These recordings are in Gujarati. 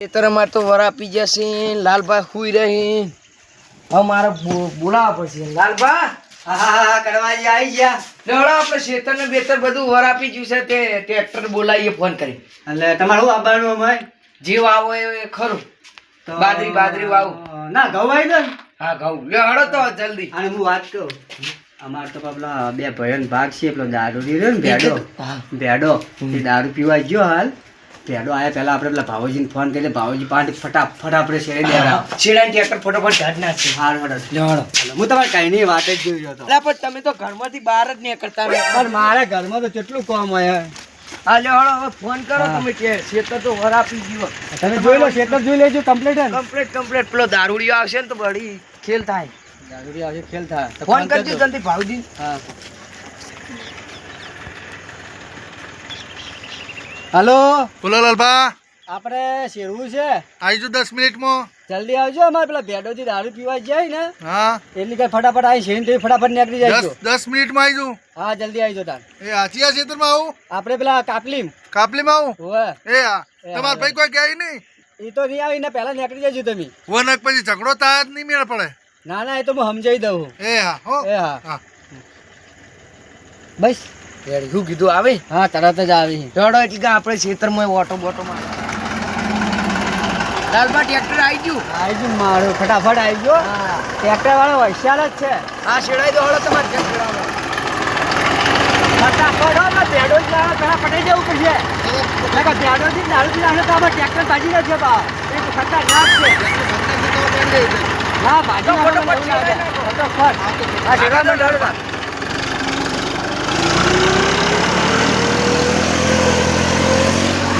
ખેતર અમારે તો વરા આપી જશે લાલભાઈ સુઈ રહી. હવે મારે બોલાવવા પડશે. લાલભા? હા હા હા આવી ગયા. લેવડો આપણે ખેતર બેતર બધું વર આપી ગયું છે તે ટ્રેક્ટર બોલાવીએ ફોન કરી. એટલે તમારે આવવાનું અમારે? જીવ આવો એ ખરું. બાજરી- બાજરી વાવું. ના ઘઉં આવી દો હા ઘઉં. લેવડો તો જલ્દી. અને હું વાત કહું અમાર તો પેલા બે ભાઈઓનો ભાગ છે પેલો દારૂ રહ્યો ને ભેડો. ભેડો એ દારૂ પીવા ગયો હાલ. ભેડો આયા પહેલા આપણે પેલા ભાવોજીને ફોન કરીને ભાવજી પાંચ ફટાફટ આપણે શેરી લેવા શેરા ટેક્ટર ફટોફટ કાઢ નાખશે હાર હડો હું તમારે કઈ નહીં વાત જ જોઈ રહ્યો હતો. પણ તમે તો ઘરમાંથી બહાર જ નહીં કરતા પણ મારા ઘરમાં તો કેટલું કામ હોય હા? હળો હવે ફોન કરો તમે કે શેતર તો વર આપી ગયો તમે જોઈ લો શેતર જોઈ લેજો કમ્પ્લીટ કમ્પ્લીટ કમ્પ્લીટ પેલો દારૂડિયો આવશે ને તો બળી ખેલ થાય. દારૂડી આવશે ખેલ થાય. ફોન કરજો. જલ્દી ભાવજી. હા. હલો. બોલો લાલભા. આપણે શેરવું છે? આવીજો દસ મિનિટમાં. જલ્દી આવજો અમારે પેલા ભેડોથી દારૂ પીવા જાય ને. હા. એટલી કઈ ફટાફટ આવી છે તો ફટાફટ નીકળી જાય દસ મિનિટમાં આવી જઉં હા જલ્દી આવી તાર. એ આચિયા ક્ષેત્રમાં આવું? આપણે પેલા કાપલીમ. કાપલીમાં આવું? હોવે. એ એ ભાઈ કોઈ ગયા નહીં? એ તો નહીં આવીને પહેલા નીકળી જજો તમે. વનક પછી ઝઘડો થાય જ નહીં મેળ પડે. ના ના એ તો હું સમજાવી દઉં. એ હા હો. એ હા. હા. બસ. શું કીધું? આવે? હા તરત જ આવી. દોડો એટલે કે આપણે ખેતરમાં ઓટો બોટો માં લાલબા ટ્રેક્ટર આવી ગયું? આવી ગયું મારું. ફટાફટ આવી ગયો. હા. ટ્રેક્ટર વાળો હોશિયાર જ છે. આ શેડાઈ દો હળો તમારે ટ્રેક્ટર ફટાફટ હો ને ભેડો જ લાવો પેલા પટાઈ જવું પડશે. ભેડો થી દારૂ પી નાખે તો આમાં ટ્રેક્ટર ભાજી નથી બા એ ખતરનાક છે. ના ભાજી ફટાફટ આ શેડામાં દોડવા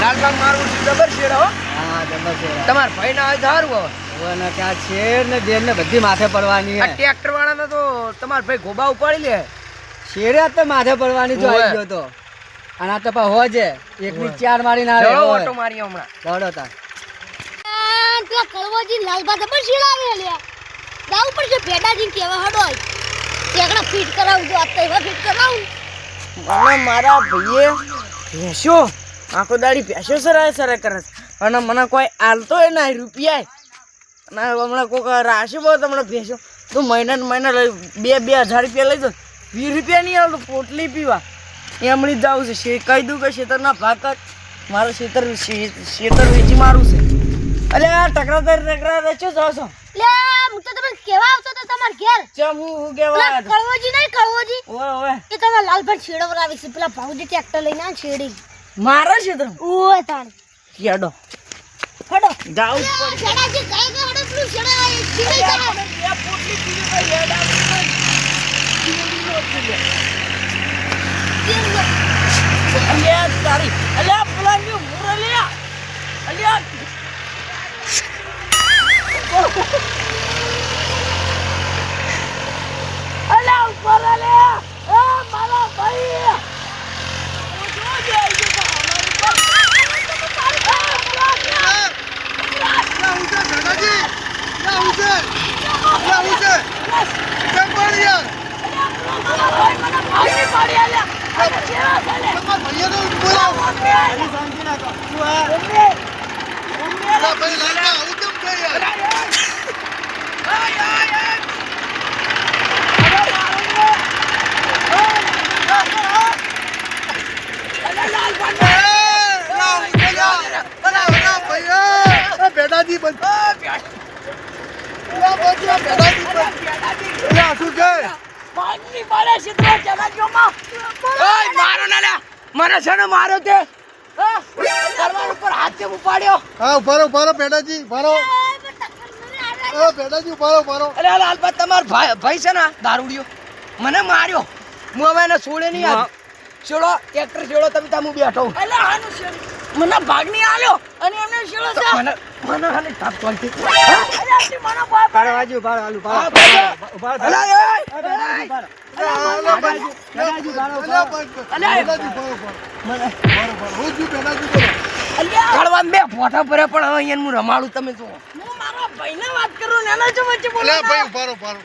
લાલબાગ મારું છે જબર શેડા હો. હા જબર છે તમારા ભાઈ ના આવે સારું હવે ઓને કે શેર ને બેર ને બધી માથે પડવાની હે. ટ્રેક્ટર વાળાને તો તમારા ભાઈ ગોબા ઉપાડી લે. શેરે તો માથે પડવાની જો આવી ગયો તો. અને આ તો પા હોજે એકની ચાર મારીને આવે ચલો ઓટો મારી હમણાં. દોડો આ પેલા કડવાજી લાલબા જબર શીલાવે લ્યા. લાવું પડશે ભેડાજી કેવા હડોય ટેકડા ફિટ કરાવું જો આ તો એવા ફિટ કરાવું. મને મારા ભાઈએ. ભેંસો આખો દાડી ભેંસો સરાય સરાય કરે છે. અને મને કોઈ આલતો હોય ને રૂપિયા અને હમણાં કોઈક રાશિ બહુ તમને ભેંસો. તું મહિના મહિને લઈ બે બે હજાર રૂપિયા લઈ જાઉં. વીસ રૂપિયા નહીં આવતું પોટલી પીવા. એમણી જ જવું છે. કહી દઉં કે શેતરના ભાગ જ મારું શેતર શે- શેતર વેચી મારું છે. અલે ટકરા ટકરા વેચો જાવ છો? લે હું તો તમે કેવા આવતો તો તમાર ઘેર. ચમ હું હું કેવા કળવોજી નહીં કળવોજી. ઓય ઓય એ તમાર લાલભાઈ છેડવરાવી છે. પેલા ભાઉજી ટ્રેક્ટર લઈને આ છેડી. મારા તો. ઓ તાણ. કેડો હડો. જાઉં ભેડાજી કઈ ગયો હડો પેલું છેડા છેડી જાય અલ્યા તારી અલ્યા પેલા મુરલિયા અલ્યા અલ્યા ઉપર અલ્યા બેટાજી બંધ મારો ના મને છે ને મારો તે. હા? ઉપર હાથ કેમ ઉપાડ્યો હા ઉભારો ઉભારો બેટાજી ઉભારો ઓ બેટાજી ઉભારો ઉભારો અરે લાલબા તમાર ભાઈ ભાઈ છે ને દારૂડિયો મને માર્યો હું હવે એને છોડે નહીં આજ છોડો ટ્રેક્ટર છોડો તમે ત્યાં હું બેઠો એટલે આનું છે મને ભાગ નહીં આલ્યો અને એમને છોડો છે મને મને હાલે ચાલતી બે ફોટા ભરે પણ. હવે અહીંયા હું રમાડું તમે જુઓ. હું મારા ભાઈને વાત કરું ને એના જો વચ્ચે બોલો ભાઈ ઉભારો ઉભારો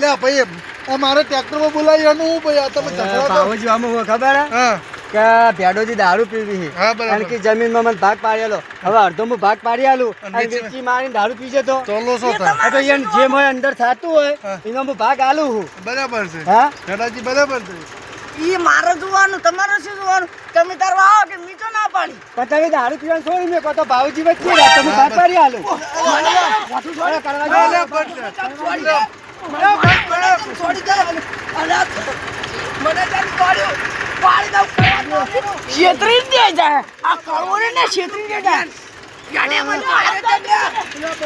લે ભાઈ આ મારે ટ્રેક્ટરમાં બોલાવી એનું હું ભાઈ આ તમે ખબર હે? હા. કે ભેડોજી દારૂ પીવી છે અને કે જમીનમાં મને ભાગ પાડેલો. હવે અડધો હું ભાગ પાડી આલું. અને વેચી- મારીને દારૂ પીજે તો આ તો હોય અંદર થતું હોય. એનો હું ભાગ આલું હું. બરાબર છે. હા? પેડાજી બરાબર છે. ઈ મારે જોવાનું તમારે શું જોવાનું? તમે તાર આવો કે મીઠો ના પાડી? પણ તમે દારૂ પીવાનું છોડી મેં કહો તો ભાવજી વચ્ચે તમે ભાગ પાડી આલું. બસ. છોડી દે. મને પાડ્યો પાડી દઉં. છેતરી જ દે જાય આ કળવોને ને છેતરી દે જાય ગાડી મને મારે.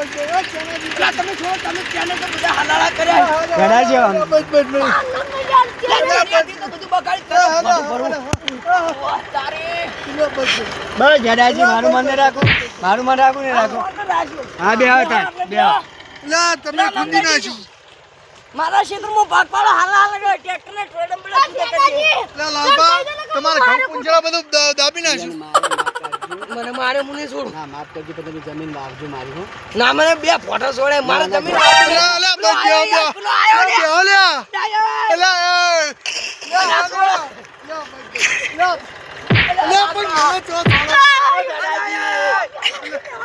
બસ, મન રાખો. મારું મન રાખું ને રાખો. હા બે આવો તાર બે તમે ખુંદી નાખ્યું મારા ક્ષેત્રમાં ભાગ પાડો હાલા હાલા ગયો ટ્રેક્ટર ને ટ્રેડમ પેલા લાલબા તમારા ઘઉં પૂંછડા બધું દાબી નાખ્યું મને મારે મુને છોડ ના માફ કરજો પણ તમે જમીન વાવજો મારી હું ના મને બે ફોટો છોડે મારે જમીન વાપરી. લા, લા, બે, બે. બે, લ્યા. આયો. લા. લા, પણ મને ચો થોડો.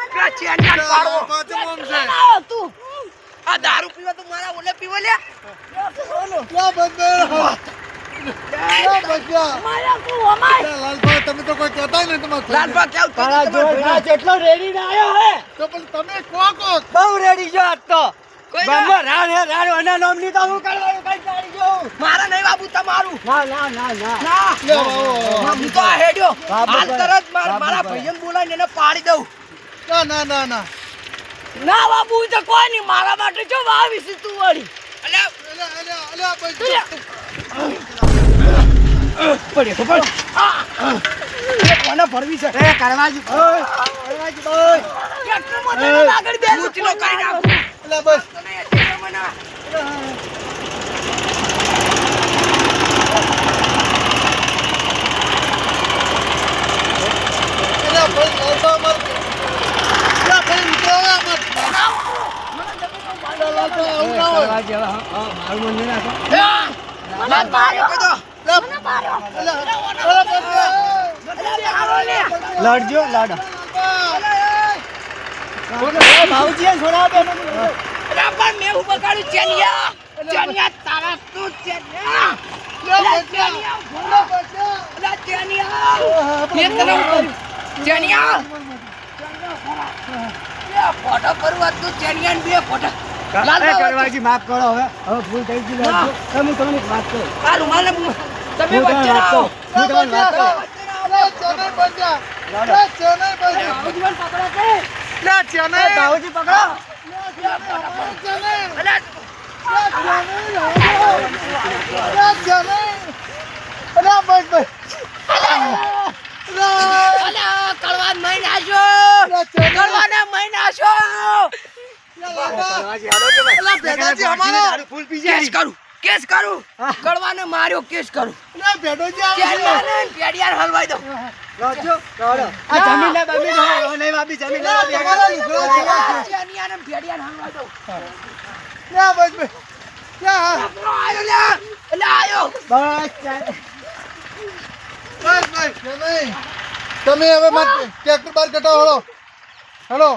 પેલા ચેનકાન પાડવો. લા, પાછું આમ છે. આવો તું. આ દારૂ પીવા તો મારા ઓલે પીવા લે. લા, બસ, બસ. લા, બસ, લા. મારા તું અમાય લા, લાલભાઈ તમે તો કોઈ કહેતા નહીં તમારે જેટલો રેડી ના આવ્યો હે. તો પણ તમે કહો કહો. બહુ રેડી છો આજ તો. મારા નહીં બાબુ તમારું. ના ના ના ના. ના. લે, વાવો, વાવો. હું તો આ હેડ્યો. હાલ ભાઈ. તરત માર- મારા ભાઈ. બોલાવીને એને પાડી દઉં. ના ના ના ના. ના બાપુ તો કોઈ નહીં. મારા માટે જો વાવી છે તું વળી. અલ્યા અલ્યા, અલ્યા, અલ્યા, બસ. પડે પડ કોને ભરવી છે? એ કરવાજી. ઓય કરવાજી ઓય ટ્રેક્ટરમાં તને આગળ બે લૂંટીનો કરી નાખું. અલ્યા, બસ. તને એ ટ્રેક્ટરમાં ના- અલ્યા, ભાઈ, લાલબા અમારે- અલ્યા, ભાઈ, ઉતરો હવે અમારે. અલ્યા, લાલબા, આવું ના હોય. કરવાજી હવે હા, હા, મારું મન નહીં રાખો મને માર્યો કીધો. લા, મને માર્યો. અલ્યા, અલ્યા, બસ, અલ્યા, મારો. લડજો લડ ભાવજી તારા તું ચેનિયા ચેનિયા ફોટો કરું હતું ચેનિયા બે ફોટો લાલ એ બાબા, કરવાજી માફ કરો હવે. હવે ભૂલ થઈ ગઈ તમે તમને એક વાત આ તમે વચ્ચે વાત આવો. હું તમને વાત ચેન્નઈ. ચેન્નઈ. ભગવાન પકડો કે? ચેન્નઈ. પકડો. મહિને આશો. કડવાના મહિને આશો. કેસ માર્યો કેસ કરું આયો અલ્યા આયો બસ બસ, બસ, તમે હવે મારે ટ્રેક્ટર બાર કટાવો હળો. હળો.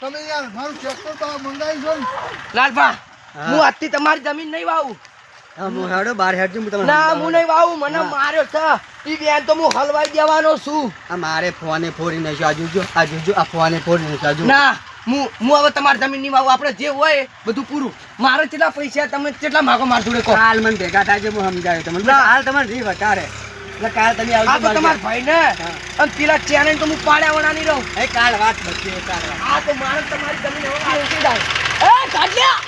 તમે યાર મારું ટ્રેક્ટર તો મંગાવી છો લાલભા હું. આજથી તમારી જમીન નહીં વાવું. હા, હું હેડો બહાર હેડજો હું તમને ના હું નહીં વાવું મને માર્યો છે. ઈ બેન તો હું હલવાઈ દેવાનો છું. આ મારે ફોને ફોડી નાખ્યો આ જોજો આ જોજો આ ફોને ફોડી નાખ્યો ના હું હું હવે તમારી જમીન નહીં વાવું. આપણે જે હોય બધું પૂરું. મારે કેટલા પૈસા તમે કેટલા માગો માર જોડે કહો. મને ભેગા થાય છે હું સમજાવ્યું તમને. ના. તમારે રી વટારે એટલે કાલ તમે આ આવજો તો તમારા ભાઈ ને. અને પેલા ચેનલ તો હું પાડ્યા વણા નહીં રહું એ કાલ વાત બચી કાલ આ તો મારે તમારી જમીન હવે એ કાઢ્યા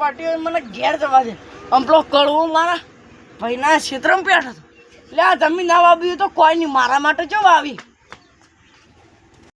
પાટીઓ મને ઘેર જવા દે. અંપલો કડવો મારા ભાઈના ક્ષેત્રમાં બેઠો હતો. એટલે આ જમીન ના વાવી તો કોઈ નહીં મારા માટે જો વાવી?